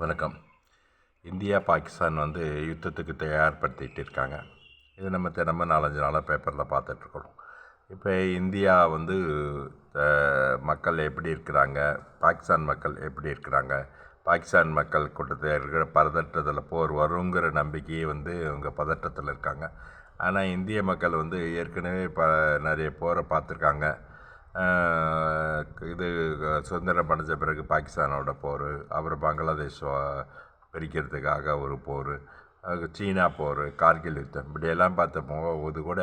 வணக்கம். இந்தியா பாகிஸ்தான் வந்து யுத்தத்துக்கு தயார்படுத்திட்டு இருக்காங்க. இது நம்ம தினமும் நாலஞ்சு நாளாக பேப்பரில் பார்த்துட்ருக்குறோம் இப்போ இந்தியா வந்து மக்கள் எப்படி இருக்கிறாங்க? பாகிஸ்தான் மக்கள் எப்படி இருக்கிறாங்க? பாகிஸ்தான் மக்கள் கூட்டத்தில் இருக்கிற பதற்றத்தில் போர் வருங்கிற நம்பிக்கையே வந்து அவங்க பதற்றத்தில் இருக்காங்க. ஆனால் இந்திய மக்கள் வந்து ஏற்கனவே ப நிறைய போரை பார்த்துருக்காங்க. இது சுதந்திரம் அடைஞ்ச பிறகு பாகிஸ்தானோட போர் அப்புறம் பங்களாதேஷ் பிரிக்கிறதுக்காக ஒரு போர் சீனா போர் கார்கில் யுத்தம் இப்படியெல்லாம் பார்த்தப்போ இது கூட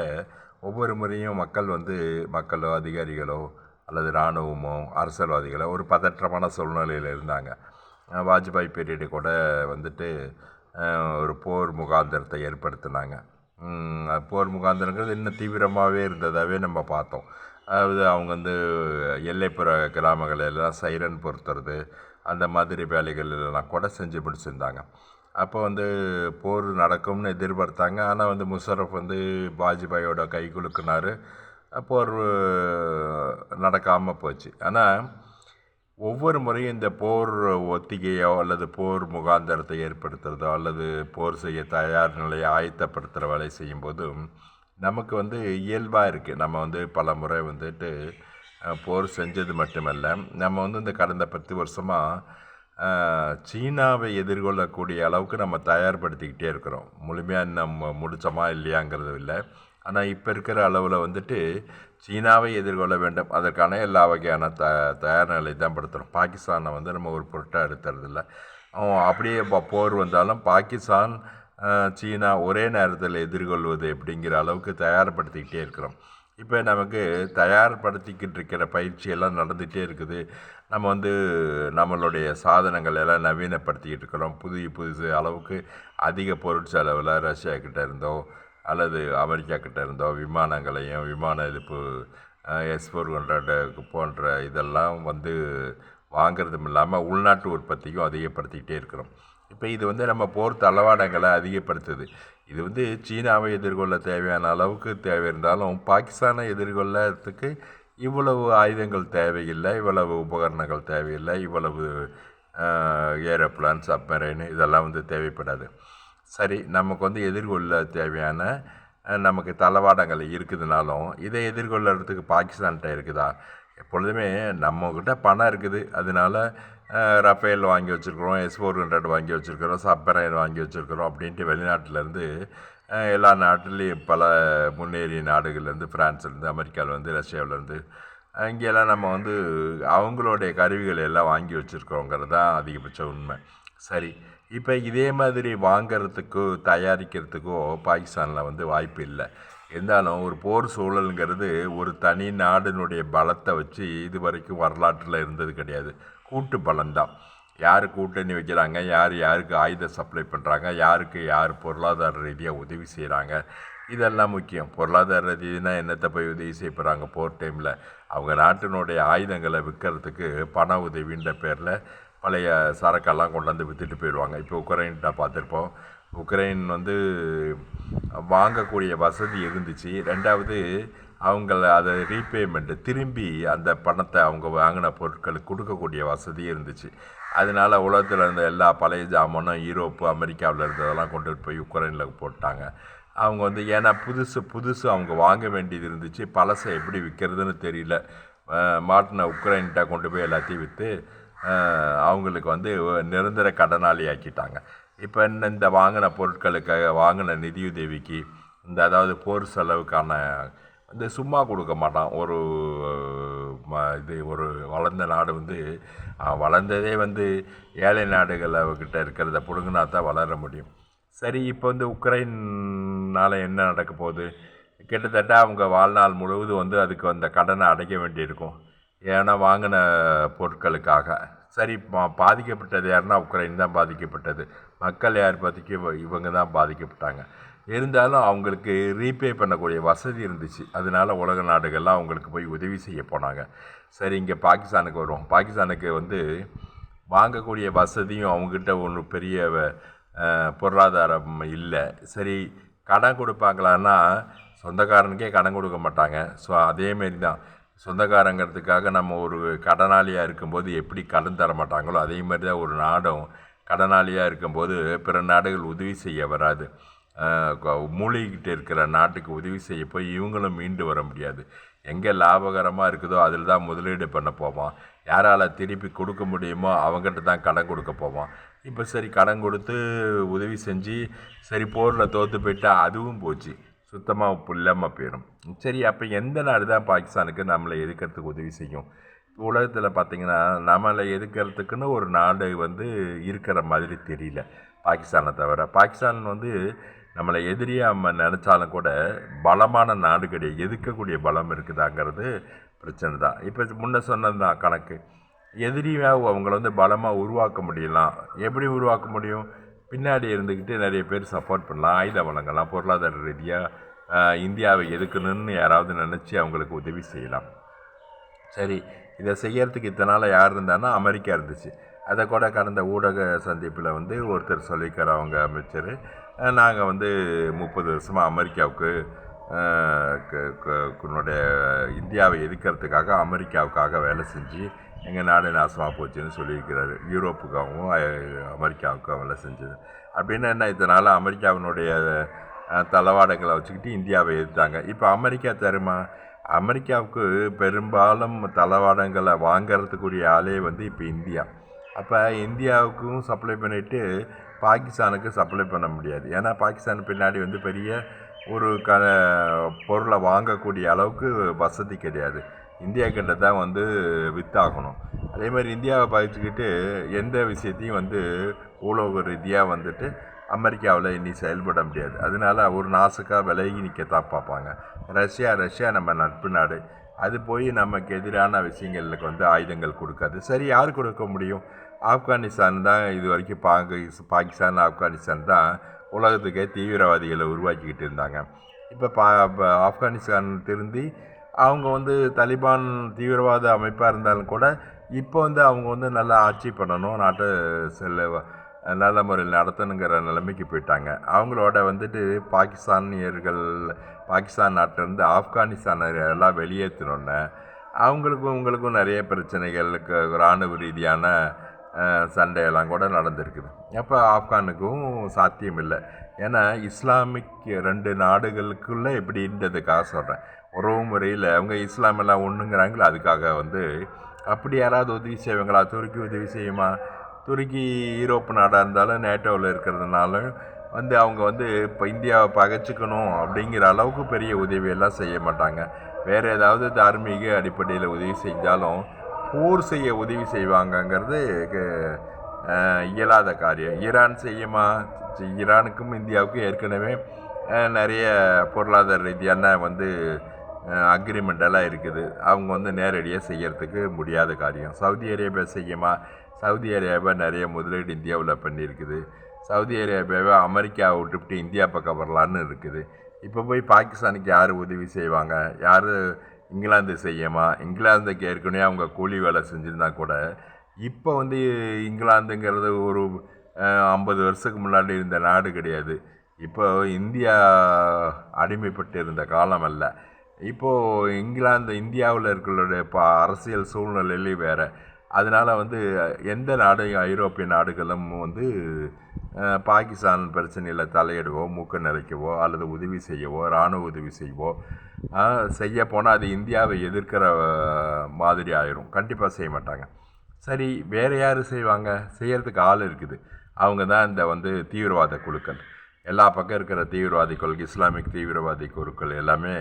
ஒவ்வொரு முறையும் மக்கள் வந்து மக்களோ அதிகாரிகளோ அல்லது இராணுவமோ அரசியல்வாதிகளோ ஒரு பதற்றமான சூழ்நிலையில் இருந்தாங்க. வாஜ்பாய் பீரியடு கூட வந்துட்டு ஒரு போர் முகாந்திரத்தை ஏற்படுத்தினாங்க. போர் முகாந்திரங்கிறது இன்னும் தீவிரமாகவே இருந்ததாகவே நம்ம பார்த்தோம். அதாவது அவங்க வந்து எல்லைப்புற கிராமங்களெல்லாம் சைரன் பொறுத்துறது அந்த மாதிரி வேலைகளெல்லாம் கூட செஞ்சு முடிச்சிருந்தாங்க. அப்போ வந்து போர் நடக்கும்னு எதிர்பார்த்தாங்க. ஆனால் வந்து முஷரஃப் வந்து வாஜ்பாயோட கை குலுக்குனாரு. போர் நடக்காமல் போச்சு. ஆனால் ஒவ்வொரு முறையும் இந்த போர் ஒத்திகையோ அல்லது போர் முகாந்திரத்தை ஏற்படுத்துறதோ அல்லது போர் செய்ய தயார் நிலையை ஆயத்தப்படுத்துகிற வேலை செய்யும்போதும் நமக்கு வந்து இயல்பாக இருக்குது நம்ம வந்து பல முறை வந்துட்டு போர் செஞ்சது மட்டுமல்ல நம்ம வந்து இந்த கடந்த பத்து வருஷமாக சீனாவை எதிர்கொள்ளக்கூடிய அளவுக்கு நம்ம தயார்படுத்திக்கிட்டே இருக்கிறோம். முழுமையாக நம்ம முடித்தோமா இல்லையாங்கிறது இல்லை. ஆனால் இப்போ இருக்கிற அளவில் வந்துட்டு சீனாவை எதிர்கொள்ள வேண்டும். அதற்கான எல்லா வகையான த தயார் நிலை தான் படுத்துகிறோம் பாகிஸ்தானை வந்து நம்ம ஒரு பொருட்டாக எடுத்துறதில்ல. அவன் அப்படியே போர் வந்தாலும் பாகிஸ்தான் சீனா ஒரே நேரத்தில் எதிர்கொள்வது அப்படிங்கிற அளவுக்கு தயார்படுத்திக்கிட்டே இருக்கிறோம். இப்போ நமக்கு தயார்படுத்திக்கிட்டு இருக்கிற பயிற்சியெல்லாம் நடந்துகிட்டே இருக்குது. நம்ம வந்து நம்மளுடைய சாதனங்கள் எல்லாம் நவீனப்படுத்திக்கிட்டு இருக்கிறோம். புதிய புதுசு அளவுக்கு அதிக பொருட்செலவில் ரஷ்யா கிட்ட இருந்தோ அல்லது அமெரிக்கா கிட்ட இருந்தோ விமானங்களையும் விமான எழுப்பு எஸ் ஃபோர் ஹண்ட்ரட் போன்ற இதெல்லாம் வந்து வாங்கிறதும் இல்லாமல் உள்நாட்டு உற்பத்தியும் அதிகப்படுத்திக்கிட்டே இருக்கிறோம். இப்போ இது வந்து நம்ம போர் தளவாடங்களை அதிகப்படுத்துது. இது வந்து சீனாவை எதிர்கொள்ள தேவையான அளவுக்கு தேவை இருந்தாலும் பாகிஸ்தானை எதிர்கொள்ளறதுக்கு இவ்வளவு ஆயுதங்கள் தேவையில்லை இவ்வளவு உபகரணங்கள் தேவையில்லை இவ்வளவு ஏரோப்ளான் சப்மரைனு இதெல்லாம் வந்து தேவைப்படாது. சரி நமக்கு வந்து எதிர்கொள்ள தேவையான நமக்கு தளவாடங்கள் இருக்குதுனாலும் இதை எதிர்கொள்ளறதுக்கு பாகிஸ்தான்கிட்ட இருக்குதா? எப்பொழுதுமே நம்மக்கிட்ட பணம் இருக்குது. அதனால ரஃபேல் வாங்கி வச்சுருக்குறோம் எஸ் ஃபோர் ஹண்ட்ரட் வாங்கி வச்சுருக்குறோம் சப்பரைன் வாங்கி வச்சுருக்குறோம் அப்படின்ட்டு வெளிநாட்டிலேருந்து எல்லா நாட்டிலையும் பல முன்னேறிய நாடுகள்லேருந்து ஃப்ரான்ஸ்லேருந்து அமெரிக்காவிலேருந்து ரஷ்யாவிலேருந்து இங்கெல்லாம் நம்ம வந்து அவங்களுடைய கருவிகளை எல்லாம் வாங்கி வச்சுருக்கோங்கிறது தான் அதிகபட்ச உண்மை. சரி இப்போ இதே மாதிரி வாங்கிறதுக்கோ தயாரிக்கிறதுக்கோ பாகிஸ்தானில் வந்து வாய்ப்பு இல்லை. இருந்தாலும் ஒரு போர் சூழலுங்கிறது ஒரு தனி நாடினுடைய பலத்தை வச்சு இது வரைக்கும் வரலாற்றில் இருந்தது கிடையாது. கூட்டு பலம்தான். யார் கூட்டணி வைக்கிறாங்க யார் யாருக்கு ஆயுத சப்ளை பண்ணுறாங்க யாருக்கு யார் பொருளாதார ரீதியாக உதவி செய்கிறாங்க இதெல்லாம் முக்கியம். பொருளாதார ரீதினா என்னத்தை போய் உதவி செய்ய போகிறாங்க போர் டைமில் அவங்க நாட்டினுடைய ஆயுதங்களை விற்கிறதுக்கு பண உதவின்ற பேரில் பழைய சரக்கெல்லாம் கொண்டாந்து விற்றுட்டு போயிடுவாங்க. இப்போ உக்ரைன்ட்ட பார்த்துருப்போம். உக்ரைன் வந்து வாங்கக்கூடிய வசதி இருந்துச்சு. ரெண்டாவது அவங்கள அதை ரீபேமெண்ட்டு திரும்பி அந்த பணத்தை அவங்க வாங்கின பொருட்களுக்கு கொடுக்கக்கூடிய வசதி இருந்துச்சு. அதனால உலகத்தில் இருந்த எல்லா பழைய ஜாமானும் யூரோப்பு அமெரிக்காவில் இருந்ததெல்லாம் கொண்டுட்டு போய் உக்ரைனில் போட்டாங்க. அவங்க வந்து ஏன்னா புதுசு புதுசு அவங்க வாங்க வேண்டியது இருந்துச்சு. பழசை எப்படி விற்கிறதுன்னு தெரியல. மாட்டின உக்ரைன்கிட்ட கொண்டு போய் எல்லாத்தையும் விற்று அவங்களுக்கு வந்து நிரந்தர கடனாளி ஆக்கிட்டாங்க இப்போ இந்த இந்த வாங்கின பொருட்களுக்காக வாங்கின நிதியுதவிக்கு இந்த அதாவது போர் செலவுக்கான வந்து சும்மா கொடுக்க மாட்டான். ஒரு ம- இது ஒரு வளர்ந்த நாடு வந்து வளர்ந்ததே வந்து ஏழை நாடுகள் அவகிட்ட இருக்கிறத பிடுங்கினா தான் வளர முடியும். சரி இப்போ வந்து உக்ரைனால் என்ன நடக்க போகுது? கிட்டத்தட்ட அவங்க வாழ்நாள் முழுவதும் வந்து அதுக்கு அந்த கடனை அடைக்க வேண்டியிருக்கும். ஏன்னா வாங்கின பொருட்களுக்காக. சரி பா- பாதிக்கப்பட்டது யாருன்னா உக்ரைன் தான் பாதிக்கப்பட்டது. மக்கள் யார் பாதிக்க இவங்க தான் பாதிக்கப்பட்டாங்க. இருந்தாலும் அவங்களுக்கு ரீபே பண்ணக்கூடிய வசதி இருந்துச்சு. அதனால உலக நாடுகள்லாம் அவங்களுக்கு போய் உதவி செய்ய போனாங்க. சரி இங்கே பாகிஸ்தானுக்கு வருவோம். பாகிஸ்தானுக்கு வந்து வாங்கக்கூடிய வசதியும் அவங்ககிட்ட ஒன்று பெரிய பொருளாதாரம் இல்லை. சரி கடன் கொடுப்பாங்களான்னா சொந்தக்காரனுக்கே கடன் கொடுக்க மாட்டாங்க. ஸோ அதேமாரி தான். சொந்தக்காரங்கிறதுக்காக நம்ம ஒரு கடனாளியாக இருக்கும்போது எப்படி கடன் தர மாட்டாங்களோ அதே மாதிரி தான் ஒரு நாடும் கடனாளியாக இருக்கும்போது பிற நாடுகள் உதவி செய்ய வராது. ஆஹ் மூழ்கிக்கிட்டு இருக்கிற நாட்டுக்கு உதவி செய்ய போய் இவங்களும் மீண்டு வர முடியாது. எங்கே லாபகரமாக இருக்குதோ அதில் தான் முதலீடு பண்ண போவோம் யாரால் திருப்பி கொடுக்க முடியுமோ அவங்ககிட்ட தான் கடன் கொடுக்க போவோம் இப்போ சரி கடன் கொடுத்து உதவி செஞ்சு சரி போரில் தோற்று போயிட்டா அதுவும் போச்சு. சுத்தமாக இல்லாமல் போயிடும். சரி அப்போ எந்த நாடு தான் பாகிஸ்தானுக்கு நம்மளை எதுக்கிறதுக்கு உதவி செய்யும்? உலகத்தில் பார்த்தீங்கன்னா நம்மளை எதுக்கிறதுக்குன்னு ஒரு நாடு வந்து இருக்கிற மாதிரி தெரியல பாகிஸ்தானை தவிர. பாகிஸ்தான் வந்து நம்மளை எதிரியாக நம்ம நினச்சாலும் கூட பலமான நாடு கிடையாது எதிர்க்கக்கூடிய பலம் இருக்குதாங்கிறது பிரச்சனை தான். இப்போ முன்ன சொன்னது தான் கணக்கு. எதிரியாக அவங்கள வந்து பலமாக உருவாக்க முடியலாம். எப்படி உருவாக்க முடியும்? பின்னாடி இருந்துக்கிட்டு நிறைய பேர் சப்போர்ட் பண்ணலாம். ஆயுத வழங்கலாம் பொருளாதார ரீதியாக இந்தியாவை எதுக்கணும்னு யாராவது நினச்சி அவங்களுக்கு உதவி செய்யலாம். சரி இதை செய்யறதுக்கு இத்தனை நாள் யார் இருந்தான்னா அமெரிக்கா இருந்துச்சு. அதை கூட கடந்த ஊடக சந்திப்பில் வந்து ஒருத்தர் சொல்லியிருக்கார் அவங்க அமைச்சர். நாங்கள் வந்து முப்பது வருஷமாக அமெரிக்காவுக்கு க- உன்னுடைய இந்தியாவை எதிர்க்கிறதுக்காக அமெரிக்காவுக்காக வேலை செஞ்சு எங்கள் நாடு நாசமாக போச்சுன்னு சொல்லியிருக்கிறாரு. யூரோப்புக்காகவும் அமெரிக்காவுக்கும் வேலை செஞ்சது. அப்படின்னு என்ன இதனால் அமெரிக்காவினுடைய தளவாடங்களை வச்சுக்கிட்டு இந்தியாவை எதிர்த்தாங்க. இப்போ அமெரிக்கா தருமா அமெரிக்காவுக்கு பெரும்பாலும் தளவாடங்களை வாங்கிறதுக்குரிய ஆளே வந்து இப்போ இந்தியா. அப்போ இந்தியாவுக்கும் சப்ளை பண்ணிவிட்டு பாகிஸ்தானுக்கு சப்ளை பண்ண முடியாது. ஏன்னா பாகிஸ்தான் பின்னாடி வந்து பெரிய ஒரு க பொருளை வாங்கக்கூடிய அளவுக்கு வசதி கிடையாது. இந்தியா கிட்ட தான் வந்து வித்தாகணும். அதே மாதிரி இந்தியாவை பார்த்துக்கிட்டு எந்த விஷயத்தையும் வந்து உலக ரீதியாக வந்துட்டு அமெரிக்காவில் இனி செயல்பட முடியாது. அதனால ஒரு நாசுக்காக விலகி தான் பார்ப்பாங்க. ரஷ்யா ரஷ்யா நம்ம நட்பு நாடு. அது போய் நமக்கு எதிரான விஷயங்களுக்கு வந்து ஆயுதங்கள் கொடுக்காது. சரி யார் கொடுக்க முடியும்? ஆப்கானிஸ்தான் தான் இது வரைக்கும் பாகி பாகிஸ்தான் ஆப்கானிஸ்தான் தான் உலகத்துக்கே தீவிரவாதிகளை உருவாக்கிக்கிட்டு இருந்தாங்க. இப்போ பா ப- ஆப்கானிஸ்தான் திருந்தி அவங்க வந்து தலிபான் தீவிரவாத அமைப்பாக இருந்தாலும் கூட இப்போ வந்து அவங்க வந்து நல்லா ஆட்சி பண்ணணும் நாட்டை செல்ல நல்ல முறையில் நடத்தணுங்கிற நிலைமைக்கு போயிட்டாங்க. அவங்களோட வந்துட்டு பாகிஸ்தானியர்கள் பாகிஸ்தான் நாட்டிலேருந்து ஆப்கானிஸ்தானர்களெல்லாம் வெளியேற்றினோன்னே அவங்களுக்கும் உங்களுக்கும் நிறைய பிரச்சனைகள் இராணுவ ரீதியான சண்டையெல்லாம் கூட நடந்திருக்குது. அப்போ ஆப்கானுக்கும் சாத்தியம் இல்லை ஏன்னா இஸ்லாமிக் ரெண்டு நாடுகளுக்குள்ளே எப்படின்றதுக்காக சொல்கிறேன் உறவு முறையில் அவங்க இஸ்லாம் எல்லாம் ஒன்றுங்கிறாங்களோ அதுக்காக வந்து அப்படி யாராவது உதவி செய்வாங்களா? துருக்கி உதவி செய்யுமா? துருக்கி யூரோப் நாடாக இருந்தாலும் நேட்டோவில் இருக்கிறதுனால வந்து அவங்க வந்து இப்போ இந்தியாவை பகைச்சிக்கணும் அப்படிங்கிற அளவுக்கு பெரிய உதவியெல்லாம் செய்ய மாட்டாங்க. வேறு ஏதாவது தார்மீக அடிப்படையில் உதவி செஞ்சாலும் போர் செய்ய உதவி செய்வாங்கங்கிறது இயலாத காரியம். ஈரான் செய்யுமா? ஈரானுக்கும் இந்தியாவுக்கும் ஏற்கனவே நிறைய பொருளாதார ரீதியான வந்து அக்ரிமெண்டெல்லாம் இருக்குது. அவங்க வந்து நேரடியாக செய்யறதுக்கு முடியாத காரியம். சவுதி அரேபியா செய்யுமா? சவுதி அரேபியா நிறைய முதலீடு இந்தியாவில் பண்ணியிருக்குது. சவுதி அரேபியாவை அமெரிக்கா விட்டுவிட்டு இந்தியா பக்கம் வரலான்னு இருக்குது. இப்போ போய் பாகிஸ்தானுக்கு யார் உதவி செய்வாங்க? யார் இங்கிலாந்து செய்யுமா? இங்கிலாந்துக்கு ஏற்கனவே அவங்க கூலி வேலை செஞ்சுருந்தா கூட இப்போ வந்து இங்கிலாந்துங்கிறது ஒரு ஐம்பது வருஷத்துக்கு முன்னாடி இருந்த நாடு கிடையாது. இப்போ இந்தியா அடிமைப்பட்டு இருந்த காலம் அல்ல. இப்போது இங்கிலாந்து இந்தியாவில் இருக்கிற இப்போ அரசியல் சூழ்நிலையிலே வேறு. அதனால் வந்து எந்த நாடு ஐரோப்பிய நாடுகளும் வந்து பாகிஸ்தான் பிரச்சனையில் தலையிடவோ மூக்க நிலைக்கவோ அல்லது உதவி செய்யவோ இராணுவ உதவி செய்யவோ செய்ய போனால் அது இந்தியாவை எதிர்க்கிற மாதிரி ஆயிரும். கண்டிப்பாக செய்ய மாட்டாங்க. சரி வேறு யார் செய்வாங்க? செய்கிறதுக்கு ஆள் இருக்குது. அவங்க தான் இந்த வந்து தீவிரவாத குழுக்கள். எல்லா பக்கம் இருக்கிற தீவிரவாதி குழுக்கள் இஸ்லாமிக் தீவிரவாதி குழுக்கள் எல்லாமே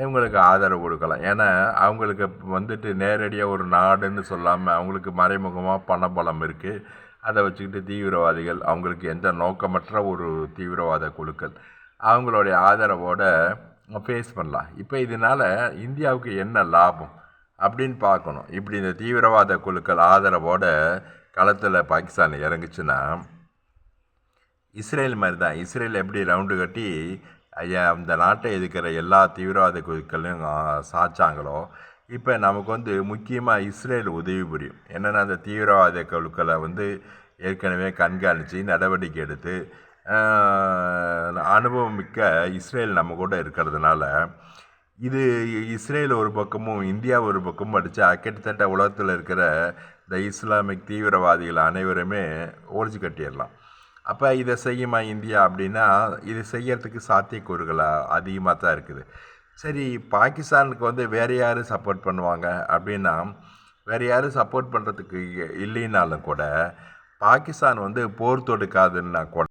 இவங்களுக்கு ஆதரவு கொடுக்கலாம். ஏன்னா அவங்களுக்கு வந்துட்டு நேரடியாக ஒரு நாடுன்னு சொல்லாமல் அவங்களுக்கு மறைமுகமாக பணபலம் இருக்குது அதை வச்சுக்கிட்டு தீவிரவாதிகள் அவங்களுக்கு எந்த நோக்கமற்ற ஒரு தீவிரவாத குழுக்கள் அவங்களுடைய ஆதரவோட ஃபேஸ் பண்ணலாம். இப்போ இதனால் இந்தியாவுக்கு என்ன லாபம் அப்படின்னு பார்க்கணும். இப்படி இந்த தீவிரவாத குழுக்கள் ஆதரவோட களத்தில் பாகிஸ்தான் இறங்குச்சுன்னா இஸ்ரேல் மாதிரி தான் இஸ்ரேல் எப்படி ரவுண்டு கட்டி அந்த நாட்டை எதிர்க்கிற எல்லா தீவிரவாத குழுக்களையும் சாச்சாங்களோ? இப்போ நமக்கு வந்து முக்கியமாக இஸ்ரேல் உதவி புரியும். என்னென்னா அந்த தீவிரவாத குழுக்களை வந்து ஏற்கனவே கண்காணித்து நடவடிக்கை எடுத்து அனுபவம் மிக்க இஸ்ரேல் நம்ம கூட இருக்கிறதுனால இது இஸ்ரேல் ஒரு பக்கமும் இந்தியா ஒரு பக்கமும் அடித்தா கிட்டத்தட்ட உலகத்தில் இருக்கிற இந்த இஸ்லாமிக் தீவிரவாதிகள் அனைவருமே ஒழிச்சு கட்டிடலாம். அப்போ இதை செய்யுமா இந்தியா அப்படின்னா இது செய்யறதுக்கு சாத்தியக்கூறுகளாக அதிகமாக தான் இருக்குது. சரி பாகிஸ்தானுக்கு வந்து வேறு யார் சப்போர்ட் பண்ணுவாங்க அப்படின்னா வேறு யாரும் சப்போர்ட் பண்ணுறதுக்கு இல்லைனாலும் கூட பாகிஸ்தான் வந்து போர் தொடுக்காதுன்னா கூட